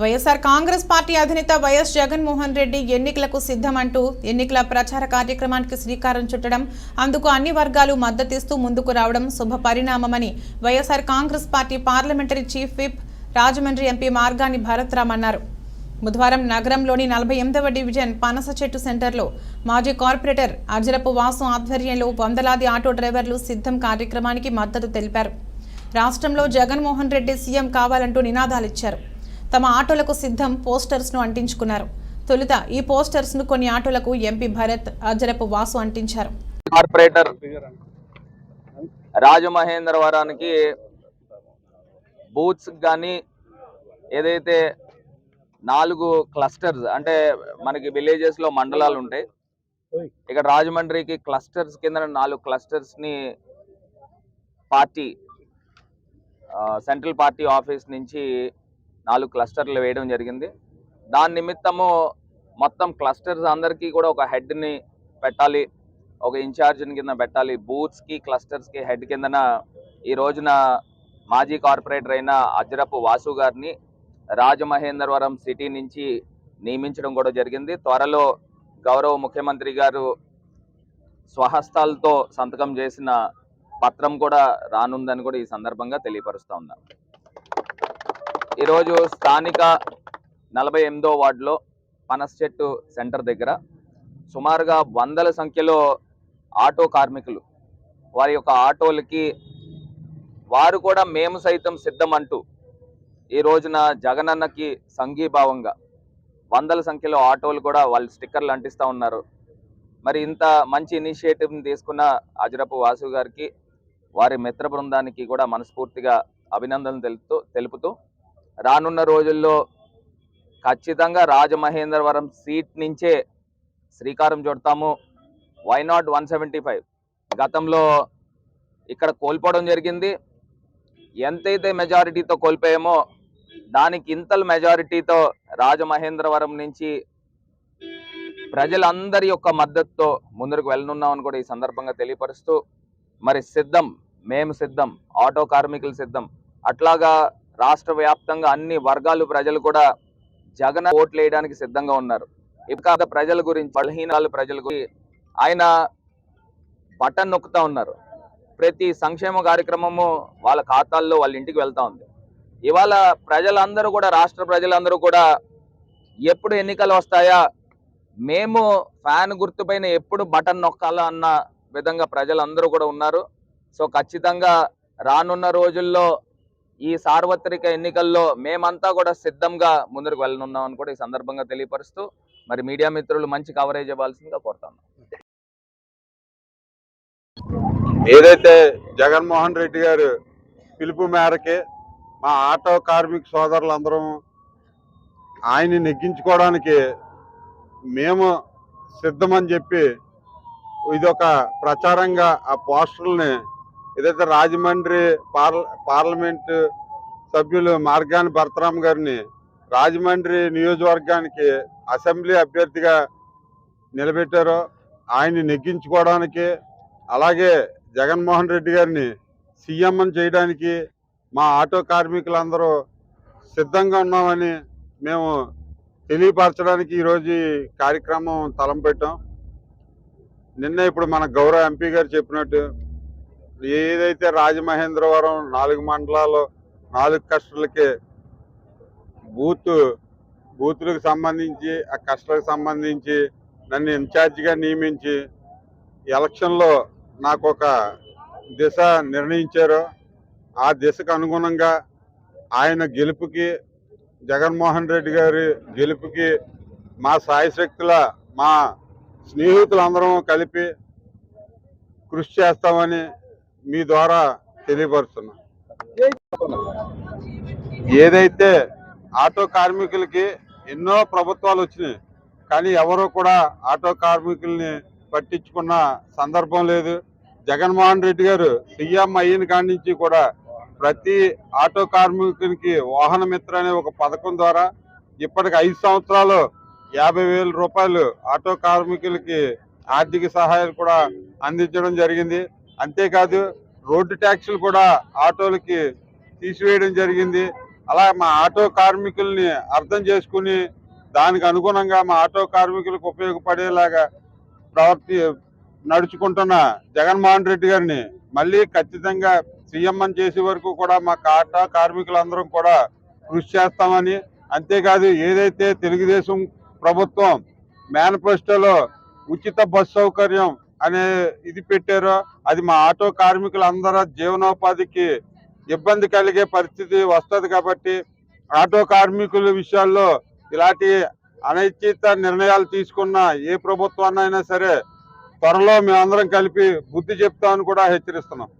YSR Congress party అధినేత YS Jaganmohan Reddy ఎన్నికలకు సిద్ధమంటూ ఎన్నికల ప్రచార కార్యక్రమానికి శ్రీకారం చుట్టడం అందుకు అన్ని వర్గాలు మద్దతిస్తూ ముందుకు రావడం శుభ పరిణామమని YSR Congress party parliamentary chief whip Rajahmundry MP Margani Bharatram అన్నారు. బుధవారం నగరంలోని నలభై ఎనిమిదవ డివిజన్ పనస చెట్టు సెంటర్లో మాజీ కార్పొరేటర్ అజరపు వాసు ఆధ్వర్యంలో వందలాది ఆటో డ్రైవర్లు సిద్ధం కార్యక్రమానికి మద్దతు తెలిపారు. రాష్ట్రంలో జగన్మోహన్ రెడ్డి సీఎం కావాలంటూ నినాదాలిచ్చారు తమ ఆటోలకు సిద్ధం పోస్టర్స్ను అంటించుకున్నారు. తొలుత ఈ పోస్టర్స్ను కొన్ని ఆటోలకు ఎంపీ భరత్ అజరపు వాసు అంటించారు. కార్పొరేటర్ రాజమహేంద్రవరానికి బూత్స్ కానీ ఏదైతే నాలుగు క్లస్టర్స్ అంటే మనకి విలేజెస్లో మండలాలు ఉంటాయి. ఇక్కడ రాజమండ్రికి క్లస్టర్స్ కింద నాలుగు క్లస్టర్స్ని పార్టీ సెంట్రల్ పార్టీ ఆఫీస్ నుంచి నాలుగు క్లస్టర్లు వేయడం జరిగింది. దాని నిమిత్తము మొత్తం క్లస్టర్స్ అందరికీ కూడా ఒక హెడ్ని పెట్టాలి. ఒక ఇన్ఛార్జ్ని కింద పెట్టాలి. బూత్స్కి క్లస్టర్స్కి హెడ్ కిందన ఈ రోజున మాజీ కార్పొరేటర్ అయిన అజ్రపు వాసు గారిని రాజమహేంద్రవరం సిటీ నుంచి నియమించడం కూడా జరిగింది. త్వరలో గౌరవ ముఖ్యమంత్రి గారు స్వహస్తాలతో సంతకం చేసిన పత్రం కూడా రానుందని కూడా ఈ సందర్భంగా తెలియపరుస్తూ ఉన్నాను ఈరోజు స్థానిక నలభై ఎనిమిదో వార్డులో పనస్చెట్టు సెంటర్ దగ్గర సుమారుగా వందల సంఖ్యలో ఆటో కార్మికులు వారి యొక్క ఆటోలకి వారు కూడా మేము సైతం సిద్ధమంటూ ఈ రోజున జగనన్నకి సంఘీభావంగా వందల సంఖ్యలో ఆటోలు కూడా వాళ్ళు స్టిక్కర్లు అంటిస్తూ ఉన్నారు. మరి ఇంత మంచి ఇనిషియేటివ్ని తీసుకున్న అజరపు వాసు గారికి వారి మిత్ర బృందానికి కూడా మనస్ఫూర్తిగా అభినందనలు తెలుపుతూ తెలుపుతూ రానున్న రోజుల్లో ఖచ్చితంగా రాజమహేంద్రవరం సీట్ నుంచే శ్రీకారం చుడతాము. Why not one seventy five గతంలో ఇక్కడ కోల్పోవడం జరిగింది. ఎంతైతే మెజారిటీతో కోల్పోయామో దానికి ఇంతల మెజారిటీతో రాజమహేంద్రవరం నుంచి ప్రజలందరి యొక్క మద్దతుతో ముందుకు వెళ్ళనున్నామని కూడా ఈ సందర్భంగా తెలియపరుస్తూ మరి సిద్ధం మేము సిద్ధం ఆటో కార్మికులు సిద్ధం అట్లాగా రాష్ట్ర వ్యాప్తంగా అన్ని వర్గాలు ప్రజలు కూడా జగన్ ఓట్లు వేయడానికి సిద్ధంగా ఉన్నారు. ఇక ప్రజల గురించి బలహీనాలు ప్రజల గురించి ఆయన బటన్ నొక్కుతా ఉన్నారు. ప్రతి సంక్షేమ కార్యక్రమము వాళ్ళ ఖాతాల్లో వాళ్ళ ఇంటికి వెళ్తా ఉంది. ఇవాళ ప్రజలందరూ కూడా రాష్ట్ర ప్రజలందరూ కూడా ఎప్పుడు ఎన్నికలు వస్తాయా? మేము ఫ్యాన్ గుర్తుపైన ఎప్పుడు బటన్ నొక్కాలా అన్న విధంగా ప్రజలందరూ కూడా ఉన్నారు. సో ఖచ్చితంగా రానున్న రోజుల్లో ఈ సార్వత్రిక ఎన్నికల్లో మేమంతా కూడా సిద్ధంగా ముందుకు వెళ్ళనున్నాం అని కూడా ఈ సందర్భంగా తెలియపరుస్తూ మరి మీడియా మిత్రులు మంచి కవరేజ్ ఇవ్వాల్సిందిగా కోరుతాను ఏదైతే జగన్మోహన్ రెడ్డి గారు పిలుపు మేరకే మా ఆటో కార్మిక సోదరులందరం ఆయన్ని నెగ్గించుకోవడానికి మేము సిద్ధమని చెప్పి ఇదొక ప్రచారంగా ఆ పోస్టర్ని ఏదైతే రాజమండ్రి పార్ల పార్లమెంటు సభ్యులు మార్గాని భరతరామ్ గారిని రాజమండ్రి నియోజకవర్గానికి అసెంబ్లీ అభ్యర్థిగా నిలబెట్టారో ఆయన్ని నెగ్గించుకోవడానికి అలాగే జగన్మోహన్ రెడ్డి గారిని సీఎం చేయడానికి మా ఆటో కార్మికులందరూ సిద్ధంగా ఉన్నామని మేము తెలియపరచడానికి ఈరోజు కార్యక్రమం తలం పెట్టాం నిన్న ఇప్పుడు మన గౌరవ ఎంపీ గారు చెప్పినట్టు ఏదైతే రాజమహేంద్రవరం నాలుగు మండలాలు నాలుగు కష్టలకి బూత్ బూతులకు సంబంధించి ఆ కష్టాలకు సంబంధించి నన్ను ఇన్ఛార్జిగా నియమించి ఎలక్షన్లో నాకు ఒక దిశ నిర్ణయించారు. ఆ దిశకు అనుగుణంగా ఆయన గెలుపుకి జగన్మోహన్ రెడ్డి గారి గెలుపుకి మా సాయశక్తుల మా స్నేహితులందరం కలిపి కృషి చేస్తామని మీ ద్వారా తెలియపరుస్తున్నా. ఏదైతే ఆటో కార్మికులకి ఎన్నో ప్రభుత్వాలు వచ్చినాయి కానీ ఎవరు కూడా ఆటో కార్మికుల్ని పట్టించుకున్న సందర్భం లేదు. జగన్మోహన్ రెడ్డి గారు సీఎం అయిన కాడి నుంచి కూడా ప్రతి ఆటో కార్మికునికి వాహన మిత్ర అనే ఒక పథకం ద్వారా ఇప్పటికి ఐదు సంవత్సరాలు యాభై వేల రూపాయలు ఆటో కార్మికులకి ఆర్థిక సహాయాలు కూడా అందించడం జరిగింది. అంతేకాదు రోడ్డు ట్యాక్సులు కూడా ఆటోలకి తీసివేయడం జరిగింది. అలా మా ఆటో కార్మికుల్ని అర్థం చేసుకుని దానికి అనుగుణంగా మా ఆటో కార్మికులకు ఉపయోగపడేలాగా ప్రవర్తి నడుచుకుంటున్న జగన్మోహన్ రెడ్డి గారిని మళ్ళీ ఖచ్చితంగా సీఎంఎన్ చేసే వరకు కూడా మా ఆటో కార్మికులందరం కూడా కృషి చేస్తామని అంతేకాదు ఏదైతే తెలుగుదేశం ప్రభుత్వం మేనిఫెస్టోలో ఉచిత బస్ సౌకర్యం అనే ఇది పెట్టారో అది మా ఆటో కార్మికులందరూ జీవనోపాధికి ఇబ్బంది కలిగే పరిస్థితి వస్తుంది కాబట్టి ఆటో కార్మికుల విషయాల్లో ఇలాంటి అనైచిత నిర్ణయాలు తీసుకున్న ఏ ప్రభుత్వాన్నైనా సరే త్వరలో మేమందరం కలిపి బుద్ధి చెప్తామని కూడా హెచ్చరిస్తున్నాం.